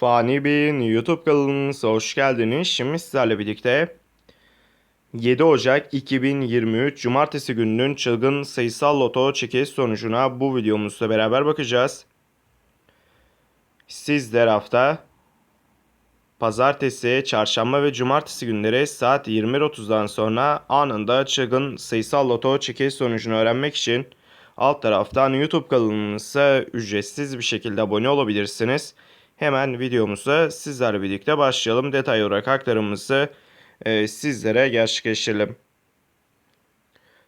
Fani Bey'in YouTube kanalınıza hoş geldiniz. Şimdi sizlerle birlikte 7 Ocak 2023 Cumartesi gününün çılgın sayısal loto çekiliş sonucuna bu videomuzda beraber bakacağız. Sizler hafta Pazartesi, Çarşamba ve Cumartesi günleri saat 21.30'dan sonra anında çılgın sayısal loto çekiliş sonucunu öğrenmek için alt taraftan YouTube kanalımıza ücretsiz bir şekilde abone olabilirsiniz. Hemen videomuza sizlerle birlikte başlayalım. Detay olarak aktarımımızı e, sizlere gerçekleştirelim.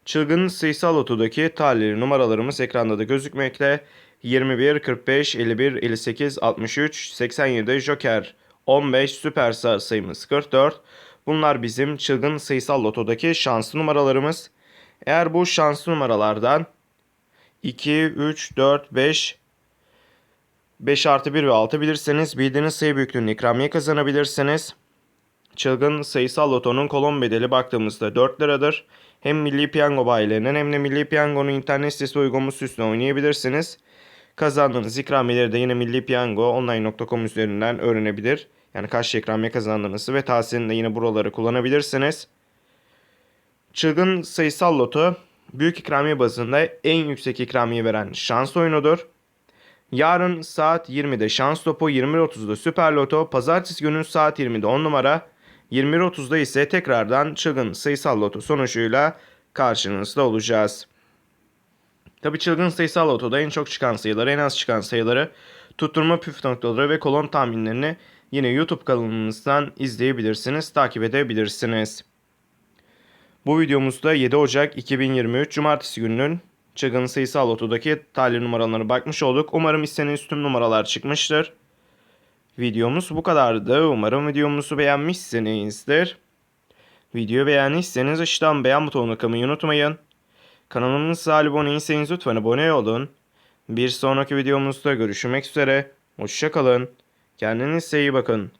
Çılgın sayısal lotodaki talihli numaralarımız ekranda da gözükmekte. 21, 45, 51, 58, 63, 87, Joker 15, Süper sayımız 44. Bunlar bizim çılgın sayısal lotodaki şanslı numaralarımız. Eğer bu şanslı numaralardan 2, 3, 4, 5, 5 artı 1 ve 6 bilirseniz bildiğiniz sayı büyüklüğünün ikramiye kazanabilirsiniz. Çılgın sayısal lotonun kolon bedeli baktığımızda 4 liradır. Hem Milli Piyango bayilerinin hem de Milli Piyango'nun internet sitesi uygulaması üstüne oynayabilirsiniz. Kazandığınız ikramiyeleri de yine Milli Piyango online.com üzerinden öğrenebilir. Yani kaç ikramiye kazandığınızı ve tahsilini de yine buraları kullanabilirsiniz. Çılgın sayısal loto büyük ikramiye bazında en yüksek ikramiye veren şans oyunudur. Yarın saat 20'de şans topu, 21.30'da süper loto, pazartesi günü saat 20'de 10 numara, 21.30'da ise tekrardan çılgın sayısal loto sonucuyla karşınızda olacağız. Tabi çılgın sayısal lotoda en çok çıkan sayıları, en az çıkan sayıları, tutturma püf noktaları ve kolon tahminlerini yine YouTube kanalımızdan izleyebilirsiniz, takip edebilirsiniz. Bu videomuzda 7 Ocak 2023 Cumartesi gününün çılgın sayısal lotodaki talih numaralarına bakmış olduk. Umarım istediğiniz tüm numaralar çıkmıştır. Videomuz bu kadardı. Umarım videomuzu beğenmişsinizdir. Videoyu beğendiyseniz aşağıdan beğen butonuna kılmayı unutmayın. Kanalımıza abone değilseniz lütfen abone olun. Bir sonraki videomuzda görüşmek üzere. Hoşçakalın. Kendinize iyi bakın.